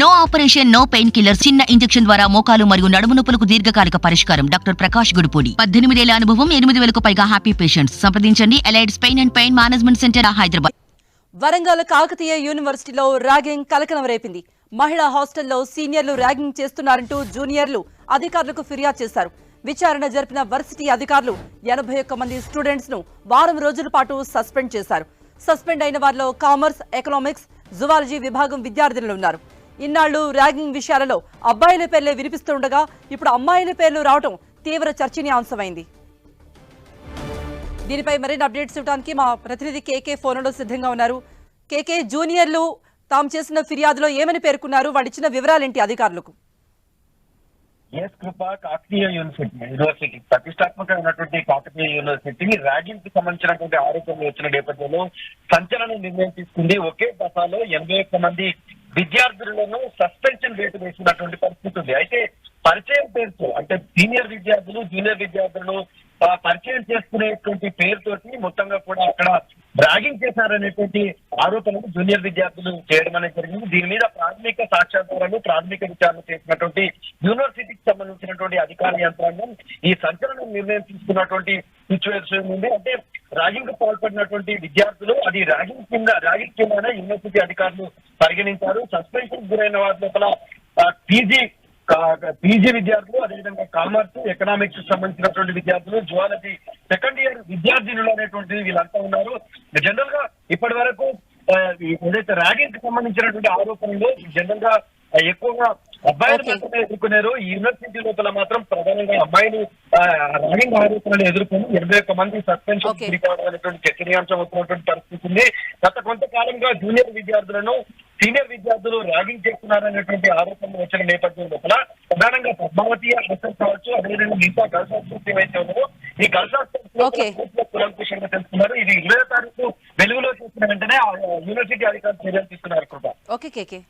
No operation no pain killer చిన్న injection ద్వారా మోకాలు మరియు నడుము నొప్పులకు దీర్ఘకాలిక పరిష్కారం. డాక్టర్ ప్రకాష్ గుడిపూడి. పద్దెనిమిదేళ్ళ అనుభవం ఎనిమిది వేలకు పైగా హ్యాపీ పేషెంట్స్ సంప్రదించండి. Allied's pain and pain management centre Hyderabad Warangal Kakatiya యూనివర్సిటీలో ర్యాగింగ్ కలకలం రేపింది. మహిళా హాస్టల్లో సీనియర్లు ర్యాగింగ్ చేస్తున్నారంటూ జూనియర్లు అధికారులకు ఫిర్యాదు చేశారు. విచారణ జరిపిన వర్సిటీ అధికారులు ఎనభై ఒక్క మంది స్టూడెంట్స్ను వారం రోజుల పాటు సస్పెండ్ చేశారు. సస్పెండ్ అయిన వారిలో కామర్స్ ఎకనామిక్స్ జువాలజీ విభాగం విద్యార్థులు ఉన్నారు. ఇన్నాళ్ళు ర్యాగింగ్ విషయాలలో అబ్బాయిల పేర్లే వినిపిస్తుండగా ఇప్పుడు అమ్మాయిల పేర్లు రావడం తీవ్ర చర్చనీయాంశమైంది. దీనిపై మరిన్ని అప్డేట్స్ ఇవ్వడానికి మా ప్రతినిధి కేకే ఫోన్లో సిద్ధంగా ఉన్నారు. కేకే జూనియర్లు తాము చేసిన ఫిర్యాదులో ఏమని పేర్కొన్నారు? వాళ్ళు వివరాలేంటి అధికారులకు? S Krupa Kakatiya university university. ప్రతిష్టాత్మకమైనటువంటి Kakatiya university ర్యాగింగ్కి సంబంధించినటువంటి ఆరోపణలు వచ్చిన నేపథ్యంలో సంచలన నిర్ణయం తీసుకుంది. ఒకే దశలో ఎనభై ఒక్క మంది విద్యార్థులను సస్పెన్షన్ వేటు వేసినటువంటి పరిస్థితి ఉంది. అయితే పరిచయం పేరుతో అంటే సీనియర్ విద్యార్థులు జూనియర్ విద్యార్థులను ఆ, పరిచయం చేసుకునేటువంటి పేరుతోటి మొత్తంగా కూడా అక్కడ ర్యాగింగ్ చేశారనేటువంటి ఆరోపణలు జూనియర్ విద్యార్థులు చేయడం అనేది జరిగింది. దీని మీద ప్రాథమిక సాక్ష్యాధారాలు ప్రాథమిక విచారణ చేసినటువంటి యూనివర్సిటీకి సంబంధించినటువంటి అధికార యంత్రాంగం ఈ సంచలనం నిర్ణయం తీసుకున్నటువంటి సిచ్యువేషన్ ఉంది. అంటే ర్యాగింగ్కు పాల్పడినటువంటి విద్యార్థులు అది ర్యాగింగ్ కింద ర్యాగింగ్ కింద యూనివర్సిటీ అధికారులు పరిగణించారు. సస్పెన్షన్ గురైన వారి లోపల పీజీ పీజీ విద్యార్థులు అదేవిధంగా కామర్స్ ఎకనామిక్స్ సంబంధించినటువంటి విద్యార్థులు జువాలజీ సెకండ్ ఇయర్ విద్యార్థినులు అనేటువంటి వీళ్ళంతా ఉన్నారు జనరల్గా ఇప్పటి వరకు ఏదైతే ర్యాగింగ్కి సంబంధించినటువంటి ఆరోపణలు జనరల్గా ఎక్కువగా అబ్బాయిలు. మాత్రమే ఎదుర్కొన్నారు ఈ యూనివర్సిటీ లోపల మాత్రం ప్రధానంగా అమ్మాయిలు ఆ, ర్యాగింగ్ ఆరోపణలు ఎదుర్కొని ఇరవై ఒక్క మంది సస్పెన్షన్ అనేటువంటి చర్చనీయాంశం అవుతున్నటువంటి పరిస్థితి ఉంది గత కొంతకాలంగా జూనియర్ విద్యార్థులను సీనియర్ విద్యార్థులు ర్యాగింగ్ చేస్తున్నారనేటువంటి ఆరోపణలు వచ్చిన నేపథ్యం లోపల ప్రధానంగా పద్మావతి అరెస్ట్ కావచ్చు అదేవిధంగా మిగతా హాస్టల్స్ ఏవైతే ఈ. హాస్టల్స్ కులంకుషంగా తెలుసుకున్నారు. ఇది ఇరవై తారీఖు వెలుగులో చూసిన వెంటనే యూనివర్సిటీ అధికారులు చర్యలు తీసుకున్నారు కృప. ఓకే కేకే